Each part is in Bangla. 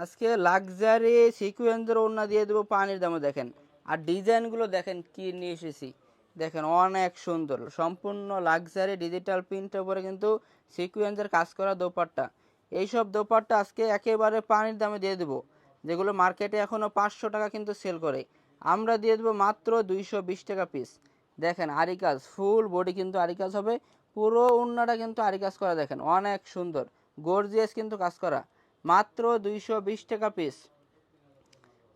আজকে লাক্সারি সিকুয়েন্সের ওড়না দিয়ে দেবো পানির দামে দেখেন। আর ডিজাইনগুলো দেখেন কি নিয়ে এসেছি। দেখেন অনেক সুন্দর। সম্পূর্ণ লাক্সারি ডিজিটাল প্রিন্টের উপরে কিন্তু সিকুয়েন্সের কাজ করা দোপাট্টা। এইসব দোপাট্টা আজকে একেবারে পানির দামে দিয়ে দেবো। যেগুলো মার্কেটে এখনও পাঁচশো টাকা কিন্তু সেল করে। আমরা দিয়ে দেবো মাত্র দুইশো বিশ টাকা পিস দেখেন আরিকাজ ফুল বডি কিন্তু আরিকাজ হবে। পুরো উন্নাটা কিন্তু আরিকাজ করা দেখেন, অনেক সুন্দর। গর্জিয়াস কিন্তু কাজ করা। মাত্র দুইশো বিশ টাকা পিস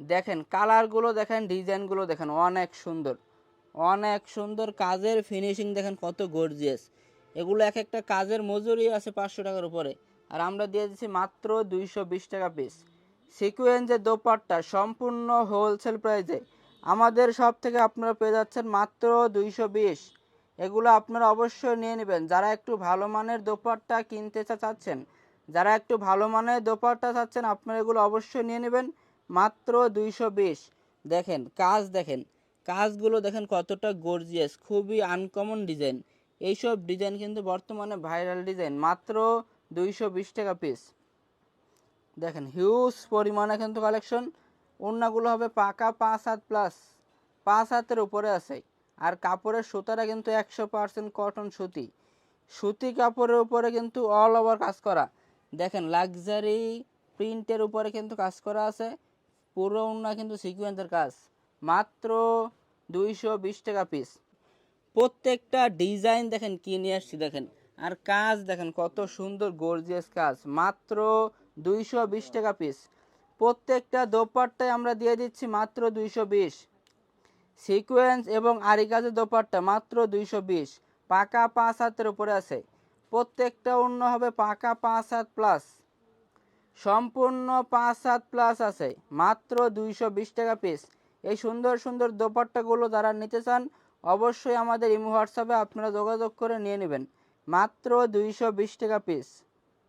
দেখেন কালারগুলো দেখেন ডিজাইনগুলো দেখেন, অনেক সুন্দর। অনেক সুন্দর কাজের ফিনিশিং দেখেন, কত গর্জিয়াস এগুলো এক একটা কাজের মজুরি আছে পাঁচশো টাকার উপরে। আর আমরা দিয়ে দিচ্ছি মাত্র দুইশো বিশ টাকা পিস সিকুয়েন্সের দোপাট্টা সম্পূর্ণ হোলসেল প্রাইসে আমাদের সব থেকে আপনারা পেয়ে যাচ্ছেন মাত্র দুইশো বিশ। এগুলো আপনারা অবশ্যই নিয়ে নেবেন। যারা একটু ভালো মানের দোপাট্টা কিনতে চাচ্ছেন যারা একটু ভালো মানের দোপাট্টা চাচ্ছেন, আপনারা এগুলো অবশ্যই নিয়ে নেবেন। মাত্র দুইশো বিশ। দেখেন, কাজ দেখেন। কাজগুলো দেখেন কতটা গর্জিয়াস খুবই আনকমন ডিজাইন এইসব ডিজাইন কিন্তু বর্তমানে ভাইরাল ডিজাইন মাত্র দুইশো বিশ টাকা পিস দেখেন হিউজ পরিমাণে কিন্তু কালেকশন ওড়নাগুলো হবে পাকা পাঁচ হাত প্লাস পাঁচ হাতের উপরে আছে। আর কাপড়ের সুতাটা কিন্তু একশো পার্সেন্ট কটন সুতি। সুতি কাপড়ের উপরে কিন্তু অল ওভার কাজ করা। দেখেন লাক্সারি প্রিন্টের উপরে কিন্তু কাজ করা আছে পুরো ওড়না কিন্তু সিকুয়েন্সের কাজ। মাত্র দুইশো বিশ টাকা পিস প্রত্যেকটা ডিজাইন দেখেন, কি নিয়ে আসছি দেখেন। আর কাজ দেখেন, কত সুন্দর গর্জিয়াস কাজ। মাত্র দুইশো বিশ টাকা পিস প্রত্যেকটা দোপাট্টায় আমরা দিয়ে দিচ্ছি মাত্র দুইশো বিশ। সিকোয়েন্স এবং আরি কাজের দোপাট্টা মাত্র দুইশো বিশ। পাকা পাঁচ হাতের উপরে আছে। প্রত্যেকটা অন্য হবে পাকা পাঁচ হাত প্লাস সম্পূর্ণ পাঁচ হাত প্লাস আছে। মাত্র দুইশো বিশ টাকা পিস এই সুন্দর সুন্দর দোপাট্টাগুলো যারা নিতে চান, অবশ্যই আমাদের ইমো হোয়াটসঅ্যাপে আপনারা যোগাযোগ করে নিয়ে নেবেন। মাত্র দুইশো বিশ টাকা পিস